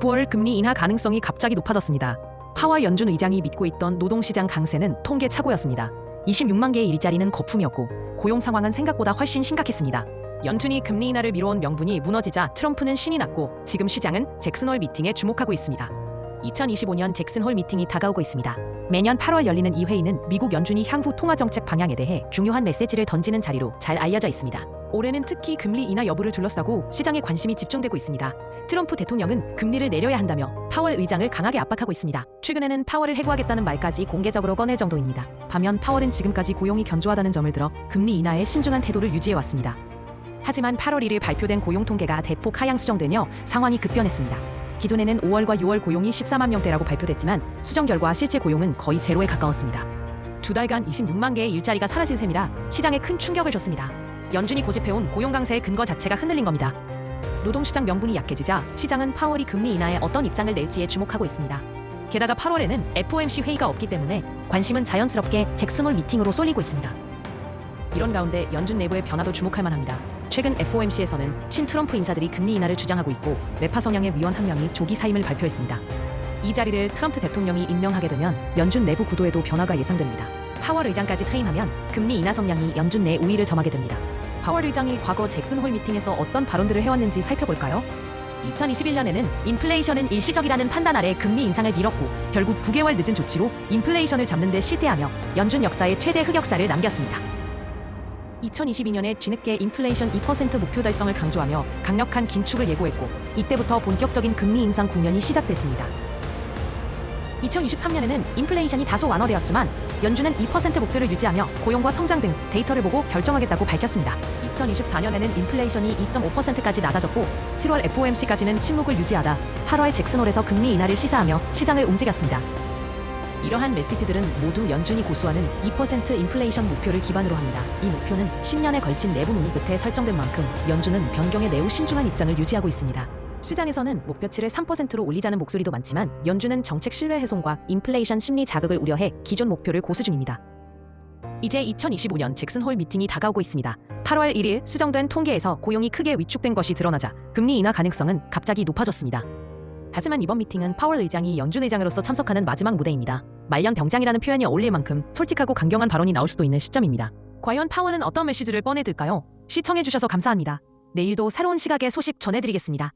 9월 금리 인하 가능성이 갑자기 높아졌습니다. 파월 연준 의장이 믿고 있던 노동시장 강세는 통계 착오였습니다. 26만 개의 일자리는 거품이었고 고용 상황은 생각보다 훨씬 심각했습니다. 연준이 금리 인하를 미뤄온 명분이 무너지자 트럼프는 신이 났고 지금 시장은 잭슨홀 미팅에 주목하고 있습니다. 2025년 잭슨홀 미팅이 다가오고 있습니다. 매년 8월 열리는 이 회의는 미국 연준이 향후 통화 정책 방향에 대해 중요한 메시지를 던지는 자리로 잘 알려져 있습니다. 올해는 특히 금리 인하 여부를 둘러싸고 시장에 관심이 집중되고 있습니다. 트럼프 대통령은 금리를 내려야 한다며 파월 의장을 강하게 압박하고 있습니다. 최근에는 파월을 해고하겠다는 말까지 공개적으로 꺼낼 정도입니다. 반면 파월은 지금까지 고용이 견조하다는 점을 들어 금리 인하에 신중한 태도를 유지해 왔습니다. 하지만 8월 1일 발표된 고용 통계가 대폭 하향 수정되며 상황이 급변했습니다. 기존에는 5월과 6월 고용이 14만 명대라고 발표됐지만 수정 결과 실제 고용은 거의 제로에 가까웠습니다. 두 달간 26만 개의 일자리가 사라진 셈이라 시장에 큰 충격을 줬습니다. 연준이 고집해온 고용 강세의 근거 자체가 흔들린 겁니다. 노동시장 명분이 약해지자 시장은 파월이 금리 인하에 어떤 입장을 낼지에 주목하고 있습니다. 게다가 8월에는 FOMC 회의가 없기 때문에 관심은 자연스럽게 잭슨홀 미팅으로 쏠리고 있습니다. 이런 가운데 연준 내부의 변화도 주목할 만합니다. 최근 FOMC에서는 친 트럼프 인사들이 금리 인하를 주장하고 있고 매파 성향의 위원 한 명이 조기 사임을 발표했습니다. 이 자리를 트럼프 대통령이 임명하게 되면 연준 내부 구도에도 변화가 예상됩니다. 파월 의장까지 퇴임하면 금리 인하 성향이 연준 내 우위를 점하게 됩니다. 파월 의장이 과거 잭슨홀 미팅에서 어떤 발언들을 해왔는지 살펴볼까요? 2021년에는 인플레이션은 일시적이라는 판단 아래 금리 인상을 미뤘고 결국 9개월 늦은 조치로 인플레이션을 잡는 데 실패하며 연준 역사의 최대 흑역사를 남겼습니다. 2022년에 뒤늦게 인플레이션 2% 목표 달성을 강조하며 강력한 긴축을 예고했고 이때부터 본격적인 금리 인상 국면이 시작됐습니다. 2023년에는 인플레이션이 다소 완화되었지만 연준은 2% 목표를 유지하며 고용과 성장 등 데이터를 보고 결정하겠다고 밝혔습니다. 2024년에는 인플레이션이 2.5%까지 낮아졌고 7월 FOMC까지는 침묵을 유지하다 8월 잭슨홀에서 금리 인하를 시사하며 시장을 움직였습니다. 이러한 메시지들은 모두 연준이 고수하는 2% 인플레이션 목표를 기반으로 합니다. 이 목표는 10년에 걸친 내부 논의 끝에 설정된 만큼 연준은 변경에 매우 신중한 입장을 유지하고 있습니다. 시장에서는 목표치를 3%로 올리자는 목소리도 많지만 연준은 정책 신뢰 훼손과 인플레이션 심리 자극을 우려해 기존 목표를 고수 중입니다. 이제 2025년 잭슨홀 미팅이 다가오고 있습니다. 8월 1일 수정된 통계에서 고용이 크게 위축된 것이 드러나자 금리 인하 가능성은 갑자기 높아졌습니다. 하지만 이번 미팅은 파월 의장이 연준 의장으로서 참석하는 마지막 무대입니다. 말년 병장이라는 표현이 어울릴 만큼 솔직하고 강경한 발언이 나올 수도 있는 시점입니다. 과연 파월은 어떤 메시지를 꺼내들까요? 시청해주셔서 감사합니다. 내일도 새로운 시각의 소식 전해드리겠습니다.